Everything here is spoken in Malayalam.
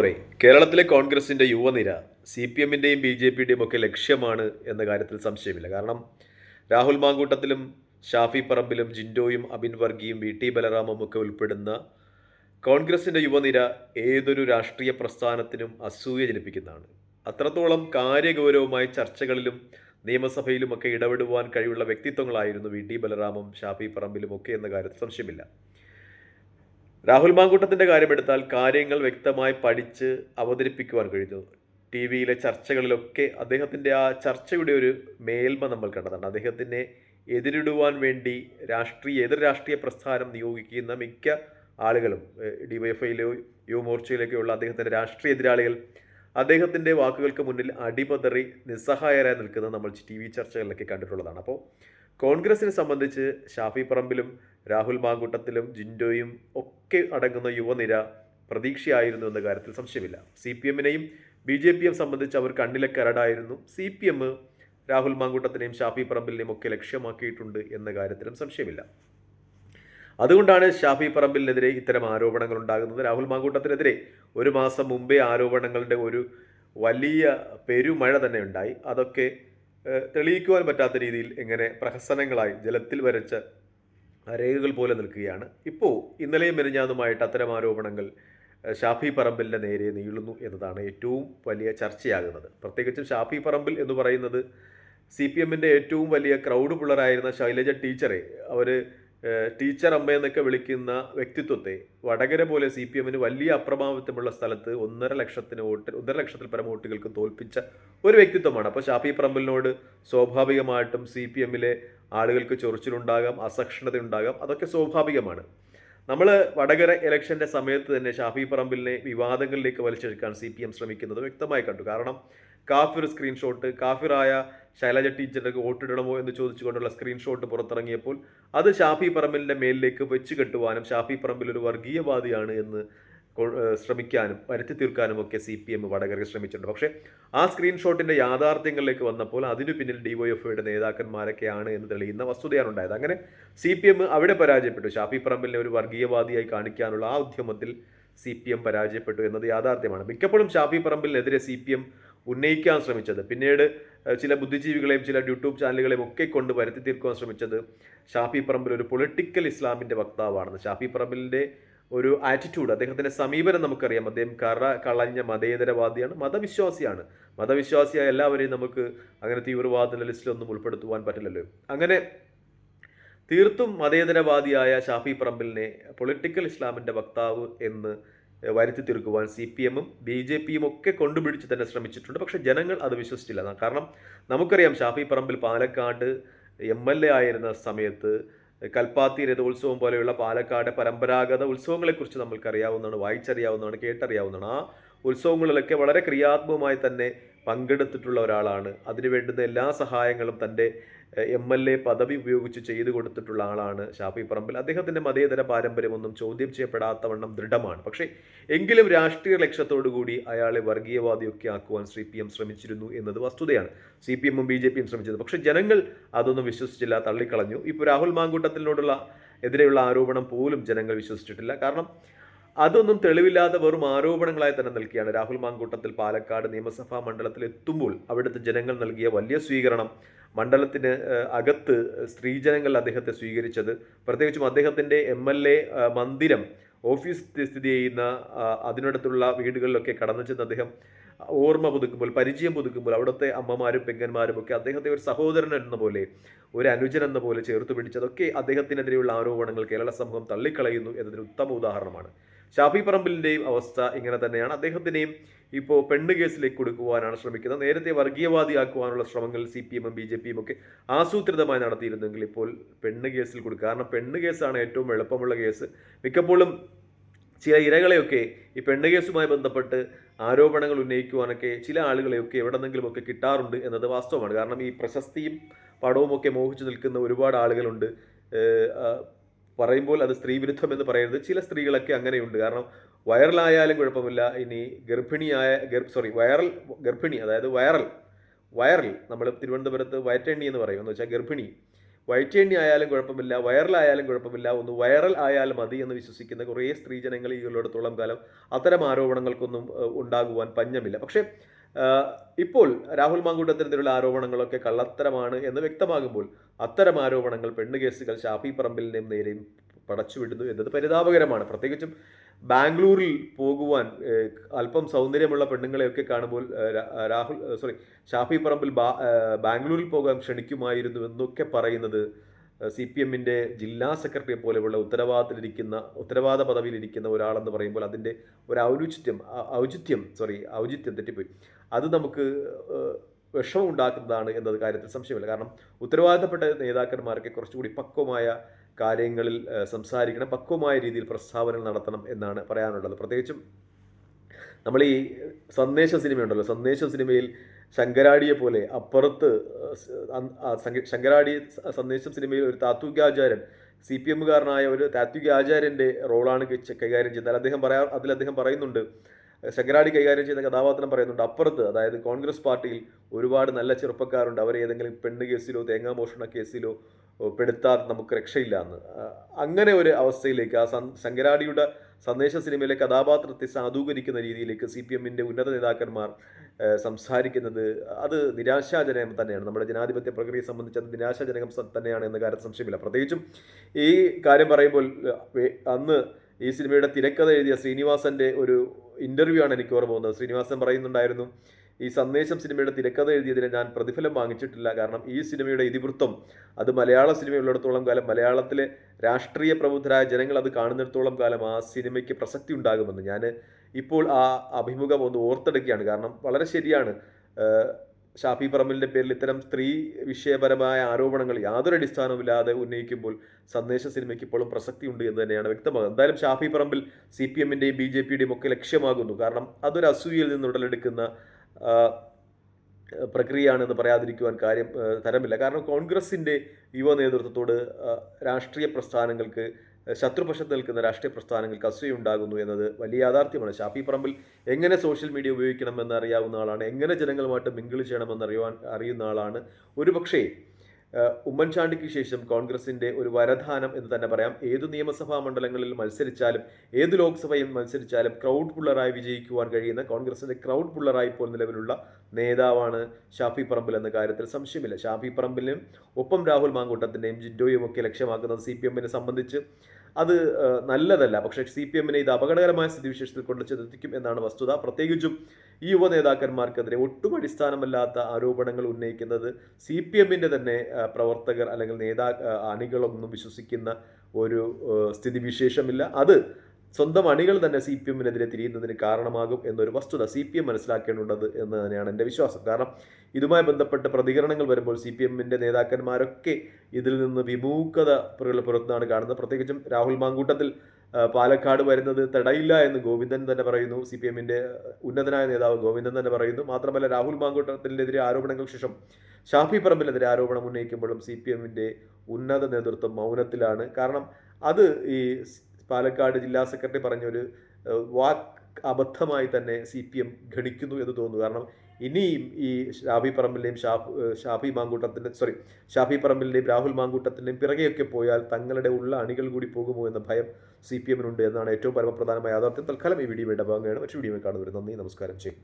പ്രിയമുള്ളവരെ കേരളത്തിലെ കോൺഗ്രസിന്റെ യുവനിര സി പി എമ്മിന്റെയും ബി ജെ പിയുടെയും ഒക്കെ ലക്ഷ്യമാണ് എന്ന കാര്യത്തിൽ സംശയമില്ല. കാരണം രാഹുൽ മാങ്കൂട്ടത്തിലും ഷാഫി പറമ്പിലും ജിൻഡോയും അബിൻ വർഗിയും വി ടി ബലറാമും ഒക്കെ ഉൾപ്പെടുന്ന കോൺഗ്രസിന്റെ യുവനിര ഏതൊരു രാഷ്ട്രീയ പ്രസ്ഥാനത്തിനും അസൂയ ജനിപ്പിക്കുന്നതാണ്. അത്രത്തോളം കാര്യഗൗരവമായി ചർച്ചകളിലും നിയമസഭയിലുമൊക്കെ ഇടപെടുവാൻ കഴിവുള്ള വ്യക്തിത്വങ്ങളായിരുന്നു വി ടി ബലറാമും ഷാഫി പറമ്പിലും ഒക്കെ എന്ന കാര്യത്തിൽ സംശയമില്ല. രാഹുൽ മാങ്കൂട്ടത്തിന്റെ കാര്യമെടുത്താൽ കാര്യങ്ങൾ വ്യക്തമായി പഠിച്ച് അവതരിപ്പിക്കുവാൻ കഴിഞ്ഞു. ടി വിയിലെ ചർച്ചകളിലൊക്കെ അദ്ദേഹത്തിന്റെ ആ ചർച്ചയുടെ ഒരു മേൽമ നമ്മൾ കണ്ടതാണ്. അദ്ദേഹത്തിനെ എതിരിടുവാൻ വേണ്ടി രാഷ്ട്രീയ എതിർ രാഷ്ട്രീയ പ്രസ്ഥാനം നിയോഗിക്കുന്ന മിക്ക ആളുകളും ഡിവൈഎഫ്ഐയിലോ യുവമോർച്ചയിലൊക്കെയുള്ള അദ്ദേഹത്തിന്റെ രാഷ്ട്രീയ എതിരാളികൾ അദ്ദേഹത്തിന്റെ വാക്കുകൾക്ക് മുന്നിൽ അടിപതറി നിസ്സഹായരായി നിൽക്കുന്നത് നമ്മൾ ടി വി ചർച്ചകളിലൊക്കെ കണ്ടിട്ടുള്ളതാണ്. അപ്പോൾ കോൺഗ്രസിനെ സംബന്ധിച്ച് ഷാഫി പറമ്പിലും രാഹുൽ മാങ്കൂട്ടത്തിലും ജിൻഡോയും ഒക്കെ അടങ്ങുന്ന യുവനിര പ്രതീക്ഷയായിരുന്നു എന്ന കാര്യത്തിൽ സംശയമില്ല. സി പി എമ്മിനെയും ബി ജെ പിയും സംബന്ധിച്ച് അവർ കണ്ണിലെ കരടായിരുന്നു. സി പി എം രാഹുൽ മാങ്കൂട്ടത്തിനെയും ഷാഫി പറമ്പിലിനെയും ഒക്കെ ലക്ഷ്യമാക്കിയിട്ടുണ്ട് എന്ന കാര്യത്തിലും സംശയമില്ല. അതുകൊണ്ടാണ് ഷാഫി പറമ്പിലിനെതിരെ ഇത്തരം ആരോപണങ്ങൾ ഉണ്ടാകുന്നത്. രാഹുൽ മാങ്കൂട്ടത്തിനെതിരെ ഒരു മാസം മുമ്പേ ആരോപണങ്ങളുടെ ഒരു വലിയ പെരുമഴ തന്നെ ഉണ്ടായി. അതൊക്കെ തെളിയിക്കുവാൻ പറ്റാത്ത രീതിയിൽ എങ്ങനെ പ്രഹസനങ്ങളായി ജലത്തിൽ വരച്ച രേഖകൾ പോലെ നിൽക്കുകയാണ്. ഇപ്പോൾ ഇന്നലെയും മെരിഞ്ഞാതുമായിട്ട് അത്തരം ആരോപണങ്ങൾ ഷാഫി പറമ്പിലിന്റെ നേരെ നീളുന്നു എന്നതാണ് ഏറ്റവും വലിയ ചർച്ചയാകുന്നത്. പ്രത്യേകിച്ചും ഷാഫി പറമ്പിൽ എന്ന് പറയുന്നത് സി പി എമ്മിന്റെ ഏറ്റവും വലിയ ക്രൗഡ് പുള്ളറായിരുന്ന ശൈലജ ടീച്ചറെ. അവർ ടീച്ചർ അമ്മ എന്നൊക്കെ വിളിക്കുന്ന വ്യക്തിത്വത്തെ വടകര പോലെ സി പി എമ്മിന് വലിയ അപ്രഭാവിത്വമുള്ള സ്ഥലത്ത് ഒന്നര ലക്ഷത്തിന് വോട്ട് ഒന്നര ലക്ഷത്തിൽ പരം വോട്ടുകൾക്ക് തോൽപ്പിച്ച ഒരു വ്യക്തിത്വമാണ്. അപ്പോൾ ഷാഫി പറമ്പിലിനോട് സ്വാഭാവികമായിട്ടും സി പി എമ്മിലെ ആളുകൾക്ക് ചൊറിച്ചിലുണ്ടാകാം അസഹിഷ്ണുത ഉണ്ടാകാം അതൊക്കെ സ്വാഭാവികമാണ്. നമ്മൾ വടകര ഇലക്ഷന്റെ സമയത്ത് തന്നെ ഷാഫി പറമ്പിലിനെ വിവാദങ്ങളിലേക്ക് വലിച്ചെടുക്കാൻ സി പി എം ശ്രമിക്കുന്നത് വ്യക്തമായി കണ്ടു. കാരണം കാഫിർ സ്ക്രീൻഷോട്ട് കാഫിറായ ശൈലജ ടീച്ചറിന് വോട്ടിടണമോ എന്ന് ചോദിച്ചുകൊണ്ടുള്ള സ്ക്രീൻഷോട്ട് പുറത്തിറങ്ങിയപ്പോൾ അത് ഷാഫി പറമ്പിലിന്റെ മേലിലേക്ക് വെച്ച് കെട്ടുവാനും ഷാഫി പറമ്പിൽ ഒരു വർഗീയവാദിയാണ് എന്ന് ശ്രമിക്കാനും വരുത്തി തീർക്കാനും ഒക്കെ സി പി എം വടകരയിൽ ശ്രമിച്ചിട്ടുണ്ട്. പക്ഷേ ആ സ്ക്രീൻഷോട്ടിന്റെ യാഥാർത്ഥ്യങ്ങളിലേക്ക് വന്നപ്പോൾ അതിനു പിന്നിൽ ഡിവൈഎഫ്ഐയുടെ നേതാക്കന്മാരൊക്കെയാണ് എന്ന് തെളിയുന്ന വസ്തുതയാണ് ഉണ്ടായത് അങ്ങനെ സി പി എം അവിടെ പരാജയപ്പെട്ടു. ഷാഫി പറമ്പിലിനെ ഒരു വർഗീയവാദിയായി കാണിക്കാനുള്ള ആ ഉദ്യമത്തിൽ സി പി എം പരാജയപ്പെട്ടു എന്നത് യാഥാർത്ഥ്യമാണ്. മിക്കപ്പോഴും ഷാഫി പറമ്പിലിനെതിരെ സി പി എം ഉന്നയിക്കാൻ ശ്രമിച്ചത്. പിന്നീട് ചില ബുദ്ധിജീവികളെയും ചില യൂട്യൂബ് ചാനലുകളെയും ഒക്കെ കൊണ്ട് വരുത്തി തീർക്കുവാൻ ശ്രമിച്ചത് ഷാഫി പറമ്പിൽ ഒരു പൊളിറ്റിക്കൽ ഇസ്ലാമിന്റെ വക്താവാണെന്ന് ഷാഫി പറമ്പിലിന്റെ ഒരു ആറ്റിറ്റ്യൂഡ് അദ്ദേഹത്തിന്റെ സമീപനം നമുക്കറിയാം. അദ്ദേഹം കറ കളഞ്ഞ മതേതരവാദിയാണ് മതവിശ്വാസിയാണ്. മതവിശ്വാസിയായ എല്ലാവരെയും നമുക്ക് അങ്ങനെ തീവ്രവാദ ലിസ്റ്റിലൊന്നും ഉൾപ്പെടുത്തുവാൻ പറ്റില്ലല്ലോ. അങ്ങനെ തീർത്തും മതേതരവാദിയായ ഷാഫി പറമ്പിലിനെ പൊളിറ്റിക്കൽ ഇസ്ലാമിന്റെ വക്താവ് എന്ന് വരുത്തി തീർക്കുവാൻ സി പി എമ്മും ബി ജെ പിയും ഒക്കെ കൊണ്ടുപിടിച്ച് തന്നെ ശ്രമിച്ചിട്ടുണ്ട്. പക്ഷേ ജനങ്ങൾ അത് വിശ്വസിച്ചില്ല. കാരണം നമുക്കറിയാം Shafi Parambil Palakkad M L A ആയിരുന്ന സമയത്ത് കൽപ്പാത്തി രഥോത്സവം പോലെയുള്ള പാലക്കാട് പരമ്പരാഗത ഉത്സവങ്ങളെക്കുറിച്ച് നമ്മൾക്കറിയാവുന്നതാണ് വായിച്ചറിയാവുന്നതാണ് കേട്ടറിയാവുന്നതാണ്. ആ ഉത്സവങ്ങളിലൊക്കെ വളരെ ക്രിയാത്മകമായി തന്നെ പങ്കെടുത്തിട്ടുള്ള ഒരാളാണ്. അതിനു വേണ്ടുന്ന എല്ലാ സഹായങ്ങളും തന്റെ എം എൽ എ പദവി ഉപയോഗിച്ച് ചെയ്തു കൊടുത്തിട്ടുള്ള ആളാണ് ഷാഫി പറമ്പിൽ. അദ്ദേഹത്തിന്റെ മതേതര പാരമ്പര്യമൊന്നും ചോദ്യം ചെയ്യപ്പെടാത്തവണ്ണം ദൃഢമാണ്. പക്ഷേ എങ്കിലും രാഷ്ട്രീയ ലക്ഷ്യത്തോടു കൂടി അയാളെ വർഗീയവാദിയൊക്കെ ആക്കുവാൻ സി പി എം ശ്രമിച്ചിരുന്നു എന്നത് വസ്തുതയാണ്. സി പി എമ്മും ബി ജെ പിയും ശ്രമിച്ചത്. പക്ഷേ ജനങ്ങൾ അതൊന്നും വിശ്വസിച്ചില്ല തള്ളിക്കളഞ്ഞു. ഇപ്പോൾ രാഹുൽ മാങ്കൂട്ടത്തിനോടുള്ള എതിരെയുള്ള ആരോപണം പോലും ജനങ്ങൾ വിശ്വസിച്ചിട്ടില്ല. കാരണം അതൊന്നും തെളിവില്ലാതെ വെറും ആരോപണങ്ങളായി തന്നെ നൽകിയാണ് രാഹുൽ മാങ്കൂട്ടത്തിൽ പാലക്കാട് നിയമസഭാ മണ്ഡലത്തിൽ എത്തുമ്പോൾ അവിടുത്തെ ജനങ്ങൾ നൽകിയ വലിയ സ്വീകരണം മണ്ഡലത്തിന് അകത്ത് സ്ത്രീജനങ്ങൾ അദ്ദേഹത്തെ സ്വീകരിച്ചത്. പ്രത്യേകിച്ചും അദ്ദേഹത്തിന്റെ എം എൽ എ മന്ദിരം ഓഫീസ് സ്ഥിതി ചെയ്യുന്ന അതിനടുത്തുള്ള വീടുകളിലൊക്കെ കടന്നു ചെന്ന് അദ്ദേഹം ഓർമ്മ പുതുക്കുമ്പോൾ പരിചയം പുതുക്കുമ്പോൾ അവിടുത്തെ അമ്മമാരും പെങ്ങന്മാരും ഒക്കെ അദ്ദേഹത്തെ ഒരു സഹോദരൻ എന്ന പോലെ ഒരു അനുജൻ എന്ന പോലെ ചേർത്ത് പിടിച്ചതൊക്കെ അദ്ദേഹത്തിനെതിരെയുള്ള ആരോപണങ്ങൾ കേരള സമൂഹം തള്ളിക്കളയുന്നു എന്നതിന് ഉത്തമ ഉദാഹരണമാണ്. ഷാഫി പറമ്പിലിന്റെയും അവസ്ഥ ഇങ്ങനെ തന്നെയാണ്. അദ്ദേഹത്തിനെയും ഇപ്പോൾ പെണ്ണ് കേസിലേക്ക് കൊടുക്കുവാനാണ് ശ്രമിക്കുന്നത്. നേരത്തെ വർഗീയവാദിയാക്കുവാനുള്ള ശ്രമങ്ങൾ സി പി എമ്മും ബി ജെ പിയും ഒക്കെ ആസൂത്രിതമായി നടത്തിയിരുന്നെങ്കിൽ ഇപ്പോൾ പെണ്ണ് കേസിൽ കൊടുക്കുക. കാരണം പെണ്ണ് കേസാണ് ഏറ്റവും എളുപ്പമുള്ള കേസ്. മിക്കപ്പോഴും ചില ഇരകളെയൊക്കെ ഈ പെണ്ണ് കേസുമായി ബന്ധപ്പെട്ട് ആരോപണങ്ങൾ ഉന്നയിക്കുവാനൊക്കെ ചില ആളുകളെയൊക്കെ എവിടെന്നെങ്കിലുമൊക്കെ കിട്ടാറുണ്ട് എന്നത് വാസ്തവമാണ്. കാരണം ഈ പ്രശസ്തിയും പണവും ഒക്കെ മോഹിച്ചു നിൽക്കുന്ന ഒരുപാട് ആളുകളുണ്ട്. പറയുമ്പോൾ അത് സ്ത്രീവിരുദ്ധം എന്ന് പറയരുത്. ചില സ്ത്രീകളൊക്കെ അങ്ങനെയുണ്ട്. കാരണം വൈറലായാലും കുഴപ്പമില്ല. ഇനി ഗർഭിണിയായ ഗർഭ സോറി വൈറൽ ഗർഭിണി അതായത് വൈറൽ വൈറൽ നമ്മൾ തിരുവനന്തപുരത്ത് വയറ്റെണ്ണി എന്ന് പറയും. എന്ന് വെച്ചാൽ ഗർഭിണി. വയറ്റെണ്ണി ആയാലും കുഴപ്പമില്ല. വൈറലായാലും കുഴപ്പമില്ല. ഒന്ന് വൈറൽ ആയാൽ മതി എന്ന് വിശ്വസിക്കുന്ന കുറേ സ്ത്രീജനങ്ങൾ ഈ ഉള്ളിടത്തോളം കാലം അത്തരം ആരോപണങ്ങൾക്കൊന്നും ഉണ്ടാകുവാൻ പഞ്ഞമില്ല. പക്ഷേ ഇപ്പോൾ രാഹുൽ മാങ്കൂട്ടത്തിനെതിരെയുള്ള ആരോപണങ്ങളൊക്കെ കള്ളത്തരമാണ് എന്ന് വ്യക്തമാകുമ്പോൾ അത്തരം ആരോപണങ്ങൾ പെണ്ണ് കേസുകൾ ഷാഫി പറമ്പിലിനെയും നേരെയും പടച്ചുവിടുന്നു എന്നത് പരിതാപകരമാണ്. പ്രത്യേകിച്ചും ബാംഗ്ലൂരിൽ പോകുവാൻ അല്പം സൗന്ദര്യമുള്ള പെണ്ണുങ്ങളെയൊക്കെ കാണുമ്പോൾ രാഹുൽ സോറി ഷാഫി പറമ്പിൽ ബാംഗ്ലൂരിൽ പോകാൻ ക്ഷണിക്കുമായിരുന്നു എന്നൊക്കെ പറയുന്നത് സി പി എമ്മിന്റെ ജില്ലാ സെക്രട്ടറിയെ പോലെയുള്ള ഉത്തരവാദിത്തത്തിലിരിക്കുന്ന ഉത്തരവാദ പദവിയിലിരിക്കുന്ന ഒരാളെന്ന് പറയുമ്പോൾ അതിന്റെ ഒരു ഔചിത്യം ഔചിത്യം സോറി ഔചിത്യം തെറ്റിപ്പോയി. അത് നമുക്ക് വിഷമം ഉണ്ടാക്കുന്നതാണ് എന്നത് കാര്യത്തിൽ സംശയമില്ല. കാരണം ഉത്തരവാദിത്തപ്പെട്ട നേതാക്കന്മാർക്ക് കുറച്ചുകൂടി പക്വമായ കാര്യങ്ങളിൽ സംസാരിക്കണം പക്വമായ രീതിയിൽ പ്രസ്താവനകൾ നടത്തണം എന്നാണ് പറയാനുള്ളത്. പ്രത്യേകിച്ചും നമ്മൾ ഈ സന്ദേശ സിനിമയുണ്ടല്ലോ. സന്ദേശ സിനിമയിൽ ശങ്കരാടിയെ പോലെ അപ്പുറത്ത് ശങ്കരാടി സന്ദേശ സിനിമയിൽ ഒരു താത്വികാചാര്യൻ സി പി എമ്മുകാരനായ ഒരു താത്വികാചാര്യന്റെ റോളാണ് കൈകാര്യം ചെയ്യുന്നത്. അദ്ദേഹം പറയാ അതിൽ അദ്ദേഹം പറയുന്നുണ്ട് ശങ്കരാടി കൈകാര്യം ചെയ്യുന്ന കഥാപാത്രം പറയുന്നുണ്ട് അപ്പുറത്ത് അതായത് കോൺഗ്രസ് പാർട്ടിയിൽ ഒരുപാട് നല്ല ചെറുപ്പക്കാരുണ്ട്. അവരെ ഏതെങ്കിലും പെണ്ണ് കേസിലോ തേങ്ങാ മോഷണ കേസിലോ പെടുത്താതെ നമുക്ക് രക്ഷയില്ല എന്ന്. അങ്ങനെ ഒരു അവസ്ഥയിലേക്ക് ആ ശങ്കരാടിയുടെ സന്ദേശ സിനിമയിലെ കഥാപാത്രത്തെ സാധൂകരിക്കുന്ന രീതിയിലേക്ക് സി പി എമ്മിന്റെ ഉന്നത നേതാക്കന്മാർ സംസാരിക്കുന്നത് അത് നിരാശാജനകം തന്നെയാണ്. നമ്മുടെ ജനാധിപത്യ പ്രക്രിയയെ സംബന്ധിച്ച് അത് നിരാശാജനകം തന്നെയാണ് എന്ന കാര്യം സംശയമില്ല. പ്രത്യേകിച്ചും ഈ കാര്യം പറയുമ്പോൾ അന്ന് ഈ സിനിമയുടെ തിരക്കഥ എഴുതിയ ശ്രീനിവാസന്റെ ഒരു ഇന്റർവ്യൂ ആണ് എനിക്ക് ഓർമ്മ പോകുന്നത് ശ്രീനിവാസൻ പറയുന്നുണ്ടായിരുന്നു ഈ സന്ദേശം സിനിമയുടെ തിരക്കഥ എഴുതിയതിന് ഞാൻ പ്രതിഫലം വാങ്ങിച്ചിട്ടില്ല. കാരണം ഈ സിനിമയുടെ ഇതിവൃത്തം അത് മലയാള സിനിമയുള്ളിടത്തോളം കാലം മലയാളത്തിലെ രാഷ്ട്രീയ പ്രബുദ്ധരായ ജനങ്ങൾ അത് കാണുന്നിടത്തോളം കാലം ആ സിനിമയ്ക്ക് പ്രസക്തി ഉണ്ടാകുമെന്ന് ഞാൻ ഇപ്പോൾ ആ അഭിമുഖം ഒന്ന് ഓർത്തെടുക്കുകയാണ്. കാരണം വളരെ ശരിയാണ്. ഷാഫി പറമ്പലിന്റെ പേരിൽ ഇത്തരം സ്ത്രീ വിഷയപരമായ ആരോപണങ്ങൾ യാതൊരു അടിസ്ഥാനവുമില്ലാതെ ഉന്നയിക്കുമ്പോൾ സന്ദേശ സിനിമയ്ക്ക് ഇപ്പോഴും പ്രസക്തി ഉണ്ട് എന്ന് തന്നെയാണ് വ്യക്തമാകുന്നത്. എന്തായാലും ഷാഫി പറമ്പിൽ സി പി എമ്മിന്റെയും ബി ജെ പിയുടെയും ഒക്കെ ലക്ഷ്യമാകുന്നു. കാരണം അതൊരു അസൂയയിൽ നിന്ന് ഉടലെടുക്കുന്ന പ്രക്രിയയാണെന്ന് പറയാതിരിക്കുവാൻ കാര്യം തരമില്ല. കാരണം കോൺഗ്രസിന്റെ യുവ നേതൃത്വത്തോട് രാഷ്ട്രീയ പ്രസ്ഥാനങ്ങൾക്ക് ശത്രുപക്ഷത്ത് നിൽക്കുന്ന രാഷ്ട്രീയ പ്രസ്ഥാനങ്ങൾക്ക് അസൂയുണ്ടാകുന്നു എന്നത് വലിയ യാഥാർത്ഥ്യമാണ്. ഷാഫി പറമ്പിൽ എങ്ങനെ സോഷ്യൽ മീഡിയ ഉപയോഗിക്കണമെന്ന് അറിയാവുന്ന ആളാണ് എങ്ങനെ ജനങ്ങളുമായിട്ട് മിങ്കിൾ ചെയ്യണമെന്ന് അറിയുവാൻ അറിയുന്ന ആളാണ്. ഒരു പക്ഷേ ഏഹ് ഉമ്മൻചാണ്ടിക്ക് ശേഷം കോൺഗ്രസിന്റെ ഒരു വരദാനം എന്ന് തന്നെ പറയാം. ഏത് നിയമസഭാ മണ്ഡലങ്ങളിൽ മത്സരിച്ചാലും ഏത് ലോക്സഭയിൽ മത്സരിച്ചാലും ക്രൗഡ് പുള്ളറായി വിജയിക്കുവാൻ കഴിയുന്ന കോൺഗ്രസിന്റെ ക്രൗഡ് പുള്ളറായി ഇപ്പോൾ നിലവിലുള്ള നേതാവാണ് ഷാഫി പറമ്പിൽ എന്ന കാര്യത്തിൽ സംശയമില്ല. ഷാഫി പറമ്പിലും ഒപ്പം രാഹുൽ മാങ്കൂട്ടത്തിന്റെയും ജിൻഡോയും ഒക്കെ ലക്ഷ്യമാക്കുന്നത് സി പി എമ്മിനെ സംബന്ധിച്ച് അത് നല്ലതല്ല. പക്ഷേ സി പി എമ്മിനെ ഇത് അപകടകരമായ സ്ഥിതിവിശേഷത്തിൽ കൊണ്ട് ചെന്നെത്തിക്കും എന്നാണ് വസ്തുത. പ്രത്യേകിച്ചും ഈ യുവ നേതാക്കന്മാർക്കെതിരെ ഒട്ടും അടിസ്ഥാനമല്ലാത്ത ആരോപണങ്ങൾ ഉന്നയിക്കുന്നത് സി പി എമ്മിന്റെ തന്നെ പ്രവർത്തകർ അല്ലെങ്കിൽ നേതാ അണികളൊന്നും വിശ്വസിക്കുന്ന ഒരു സ്ഥിതിവിശേഷമില്ല. അത് സ്വന്തം അണികൾ തന്നെ സി പി എമ്മിനെതിരെ തിരിയുന്നതിന് കാരണമാകും എന്നൊരു വസ്തുത സി പി എം മനസ്സിലാക്കേണ്ടത് എന്ന് തന്നെയാണ് എന്റെ വിശ്വാസം. കാരണം ഇതുമായി ബന്ധപ്പെട്ട് പ്രതികരണങ്ങൾ വരുമ്പോൾ സി പി എമ്മിന്റെ നേതാക്കന്മാരൊക്കെ ഇതിൽ നിന്ന് വിമുഖത പുറ- പുറത്താണ് കാണുന്നത്. പ്രത്യേകിച്ചും രാഹുൽ മാങ്കൂട്ടത്തിൽ പാലക്കാട് വരുന്നത് തടയില്ല എന്ന് ഗോവിന്ദൻ തന്നെ പറയുന്നു. സി പി എമ്മിന്റെ ഉന്നതനായ നേതാവ് ഗോവിന്ദൻ തന്നെ പറയുന്നു. മാത്രമല്ല രാഹുൽ മാങ്കൂട്ടത്തിനെതിരെ ആരോപണങ്ങൾക്ക് ശേഷം ഷാഫി പറമ്പിനെതിരെ ആരോപണം ഉന്നയിക്കുമ്പോഴും സി പി എമ്മിന്റെ ഉന്നത നേതൃത്വം മൗനത്തിലാണ്. കാരണം അത് ഈ പാലക്കാട് ജില്ലാ സെക്രട്ടറി പറഞ്ഞൊരു വാക്ക് അബദ്ധമായി തന്നെ സി പി എം ഗണിക്കുന്നു എന്ന് തോന്നുന്നു. കാരണം ഇനിയും ഈ ഷാഫി പറമ്പിലെയും ഷാഫ് ഷാഫി മാങ്കൂട്ടത്തിന്റെ സോറി ഷാഫി പറമ്പിലിന്റെയും രാഹുൽ മാങ്കൂട്ടത്തിന്റെയും പിറകെയൊക്കെ പോയാൽ തങ്ങളുടെ ഉള്ള അണികൾ കൂടി പോകുമോ എന്ന ഭയം സി പി എമ്മിനുണ്ട് എന്നാണ് ഏറ്റവും പരമപ്രധാനമായ യാഥാർത്ഥ്യം. തൽക്കാലം ഈ വീഡിയോ വേണ്ട ഭാഗമാണ് മറ്റു വീഡിയോ കാണുന്നവർ നന്ദി നമസ്കാരം ചെയ്യും